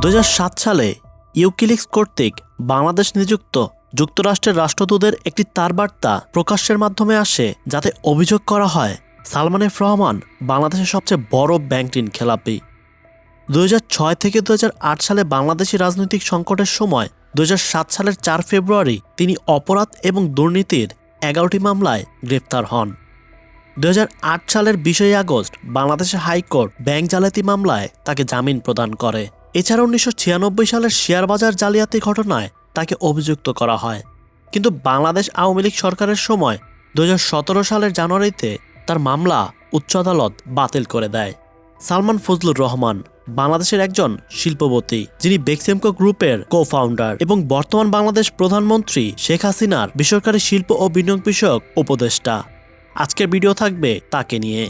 দু হাজার সাত সালে ইউকিলিক্স কর্তৃক বাংলাদেশ নিযুক্ত যুক্তরাষ্ট্রের রাষ্ট্রদূতের একটি তারবার্তা প্রকাশের মাধ্যমে আসে, যাতে অভিযোগ করা হয় সালমান এফ রহমান বাংলাদেশের সবচেয়ে বড় ব্যাংক ঋণ খেলাপি। দু থেকে দু হাজার আট সালে বাংলাদেশি রাজনৈতিক সংকটের সময় দু হাজার সাত সালের চার ফেব্রুয়ারি তিনি অপরাধ এবং দুর্নীতির এগারোটি মামলায় গ্রেফতার হন। দু হাজার আট সালের বিশই আগস্ট বাংলাদেশের হাইকোর্ট ব্যাংক জালিয়াতি মামলায় তাকে জামিন প্রদান করে। এছাড়া উনিশশো ছিয়ানব্বই সালের শেয়ার বাজার জালিয়াতি ঘটনায় তাকে অভিযুক্ত করা হয়। কিন্তু বাংলাদেশ আওয়ামী লীগ সরকারের সময় দু হাজার সতেরো সালের জানুয়ারিতে তার মামলা উচ্চ আদালত বাতিল করে দেয়। সালমান ফজলুর রহমান বাংলাদেশের একজন শিল্পপতি, যিনি বেক্সেমকো গ্রুপের কো ফাউন্ডার এবং বর্তমান বাংলাদেশ প্রধানমন্ত্রী শেখ হাসিনার বেসরকারি শিল্প ও বিনিয়োগ বিষয়ক উপদেষ্টা। আজকের ভিডিও থাকবে তাকে নিয়ে।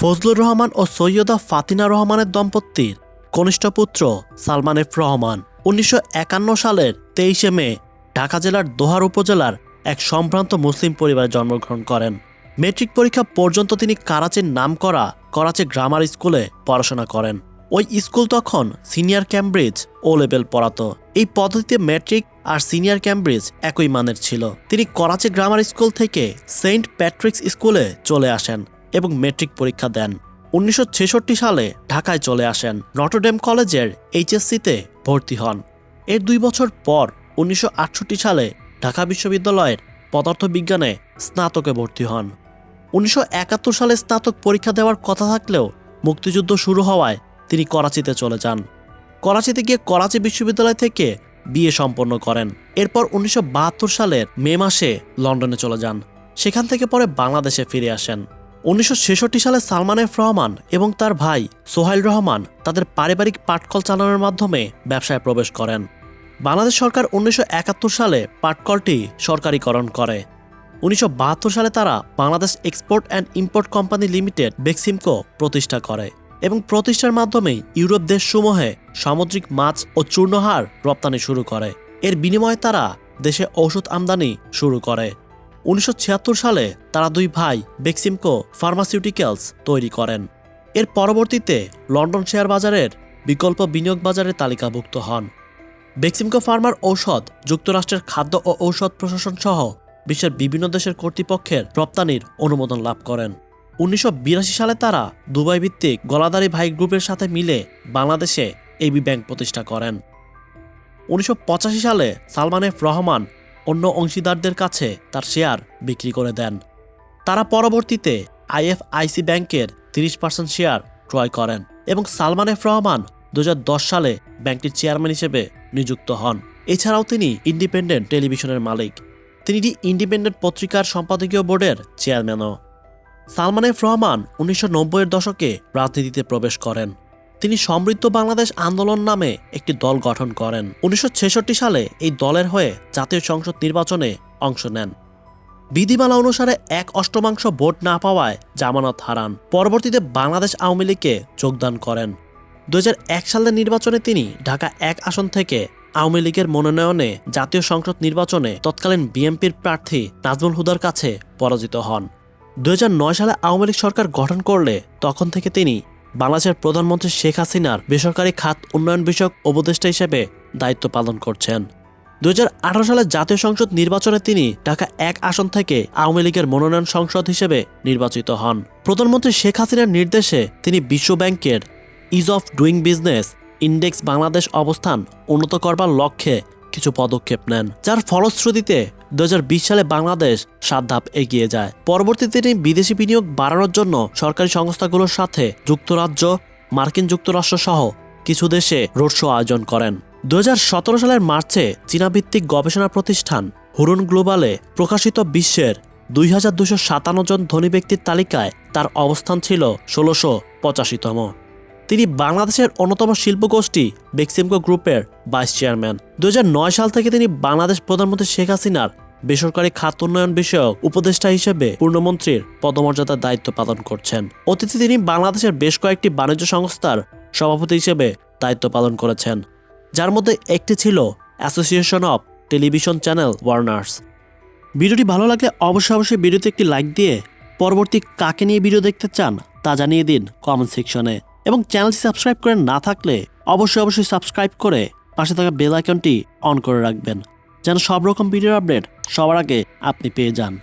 ফজলুর রহমান ও সৈয়দা ফাতিনা রহমানের দম্পতির কনিষ্ঠ পুত্র সালমান এফ রহমান উনিশশো একান্ন সালের তেইশে মে ঢাকা জেলার দোহার উপজেলার এক সম্ভ্রান্ত মুসলিম পরিবারে জন্মগ্রহণ করেন। মেট্রিক পরীক্ষা পর্যন্ত তিনি করাচির নামকরা করাচি গ্রামার স্কুলে পড়াশোনা করেন। ওই স্কুল তখন সিনিয়র ক্যামব্রিজ ও লেভেল পড়াতো। এই পদ্ধতিতে ম্যাট্রিক আর সিনিয়র ক্যামব্রিজ একই মানের ছিল। তিনি করাচি গ্রামার স্কুল থেকে সেন্ট প্যাট্রিক্স স্কুলে চলে আসেন এবং মেট্রিক পরীক্ষা দেন। উনিশশো ছেষট্টি সালে ঢাকায় চলে আসেন। নটরডেম কলেজের এইচএসসিতে ভর্তি হন। এর দুই বছর পর উনিশশো আটষট্টি সালে ঢাকা বিশ্ববিদ্যালয়ের পদার্থবিজ্ঞানে স্নাতকে ভর্তি হন। উনিশশো একাত্তর সালে স্নাতক পরীক্ষা দেওয়ার কথা থাকলেও মুক্তিযুদ্ধ শুরু হওয়ায় তিনি করাচিতে চলে যান। করাচিতে গিয়ে করাচি বিশ্ববিদ্যালয় থেকে বিয়ে সম্পন্ন করেন। এরপর উনিশশো বাহাত্তর সালের মে মাসে লন্ডনে চলে যান। সেখান থেকে পরে বাংলাদেশে ফিরে আসেন। উনিশশো ছেষট্টি সালে সালমান এফ রহমান এবং তার ভাই সোহাইল রহমান তাদের পারিবারিক পাটকল চালানোর মাধ্যমে ব্যবসায় প্রবেশ করেন। বাংলাদেশ সরকার উনিশশো একাত্তর সালে পাটকলটি সরকারিকরণ করে। উনিশশো বাহাত্তর সালে তারা Bangladesh export and import company limited, Beximco, প্রতিষ্ঠা করে এবং প্রতিষ্ঠার মাধ্যমে ইউরোপ দেশসমূহে সামুদ্রিক মাছ ও চূর্ণহার রপ্তানি শুরু করে। এর বিনিময়ে তারা দেশে ঔষধ আমদানি শুরু করে। উনিশশো ছিয়াত্তর সালে তারা দুই ভাই বেক্সিমকো ফার্মাসিউটিক্যালস তৈরি করেন। এর পরবর্তীতে লন্ডন শেয়ার বাজারের বিকল্প বিনিয়োগ বাজারে তালিকাভুক্ত হন। বেক্সিমকো ফার্মার ঔষধ, যুক্তরাষ্ট্রের খাদ্য ও ঔষধ প্রশাসন সহ বিশ্বের বিভিন্ন দেশের কর্তৃপক্ষের রপ্তানির অনুমোদন লাভ করেন। উনিশশো বিরাশি সালে তারা দুবাই ভিত্তিক গলাদারি ভাই গ্রুপের সাথে মিলে বাংলাদেশে এবি ব্যাংক প্রতিষ্ঠা করেন। উনিশশো পঁচাশি সালে সালমান এফ রহমান অন্য অংশীদারদের কাছে তার শেয়ার বিক্রি করে দেন। তারা পরবর্তীতে আইএফআইসি ব্যাংকের তিরিশ পার্সেন্ট শেয়ার ক্রয় করেন এবং সালমান এফ রহমান দু হাজার দশ সালে ব্যাংকটির চেয়ারম্যান হিসেবে নিযুক্ত হন। এছাড়াও তিনি ইন্ডিপেন্ডেন্ট টেলিভিশনের মালিক। তিনি ইন্ডিপেন্ডেন্ট পত্রিকার সম্পাদকীয় বোর্ডের চেয়ারম্যানও। সালমান এফ রহমান উনিশশো নব্বইয়ের দশকে রাজনীতিতে প্রবেশ করেন। তিনি সমৃদ্ধ বাংলাদেশ আন্দোলন নামে একটি দল গঠন করেন। উনিশশো ছেষট্টি সালে এই দলের হয়ে জাতীয় সংসদ নির্বাচনে অংশ নেন। বিধিমালা অনুসারে এক অষ্টমাংশ ভোট না পাওয়ায় জামানত হারান। পরবর্তীতে বাংলাদেশ আওয়ামী লীগে যোগদান করেন। দু হাজার এক সালের নির্বাচনে তিনি ঢাকা এক আসন থেকে আওয়ামী লীগের মনোনয়নে জাতীয় সংসদ নির্বাচনে তৎকালীন বিএনপির প্রার্থী নাজমুল হুদার কাছে পরাজিত হন। দু হাজার নয় সালে আওয়ামী লীগ সরকার গঠন করলে তখন থেকে তিনি বাংলাদেশের প্রধানমন্ত্রী শেখ হাসিনার বেসরকারি খাত উন্নয়ন বিষয়ক উপদেষ্টা হিসেবে দায়িত্ব পালন করছেন। দুহাজার আঠারো সালে জাতীয় সংসদ নির্বাচনে তিনি ঢাকা এক আসন থেকে আওয়ামী লীগের মনোনয়ন সংসদ হিসেবে নির্বাচিত হন। প্রধানমন্ত্রী শেখ হাসিনার নির্দেশে তিনি বিশ্ব ব্যাংকের ease of doing business index Bangladesh অবস্থান উন্নত করবার লক্ষ্যে কিছু পদক্ষেপ নেন, যার ফলশ্রুতিতে দু হাজার বিশ সালে বাংলাদেশ সাত ধাপ এগিয়ে যায়। পরবর্তীতে তিনি বিদেশি বিনিয়োগ বাড়ানোর জন্য সরকারি সংস্থাগুলোর সাথে যুক্তরাজ্য, মার্কিন যুক্তরাষ্ট্র সহ কিছু দেশে রোড শো আয়োজন করেন। দু হাজার সতেরো সালের মার্চে চীনাভিত্তিক গবেষণা প্রতিষ্ঠান হুরুন গ্লোবালে প্রকাশিত বিশ্বের দুই হাজার দুশো সাতান্ন জন ধনী ব্যক্তির তালিকায় তার অবস্থান ছিল ষোলোশো পঁচাশিতম। তিনি বাংলাদেশের অন্যতম শিল্পগোষ্ঠী বেক্সিমকো গ্রুপের ভাইস চেয়ারম্যান। দু হাজার নয় সাল থেকে তিনি বাংলাদেশ প্রধানমন্ত্রী শেখ হাসিনার বেসরকারি খাত উন্নয়ন বিষয়ক উপদেষ্টা হিসেবে পূর্ণমন্ত্রীর পদমর্যাদার দায়িত্ব পালন করছেন। অতীতে তিনি বাংলাদেশের বেশ কয়েকটি বাণিজ্য সংস্থার সভাপতি হিসেবে দায়িত্ব পালন করেছেন, যার মধ্যে একটি ছিল association of television channel owners. ভিডিওটি ভালো লাগলে অবশ্যই অবশ্যই ভিডিওতে একটি লাইক দিয়ে পরবর্তী কাকে নিয়ে ভিডিও দেখতে চান তা জানিয়ে দিন কমেন্ট সেকশনে। এবং চ্যানেলটি সাবস্ক্রাইব করে না থাকলে অবশ্যই অবশ্যই সাবস্ক্রাইব করে পাশে থাকা বেল আইকনটি অন করে রাখবেন, যেন সব রকম ভিডিওর আপডেট সবার আগে আপনি পেয়ে যান।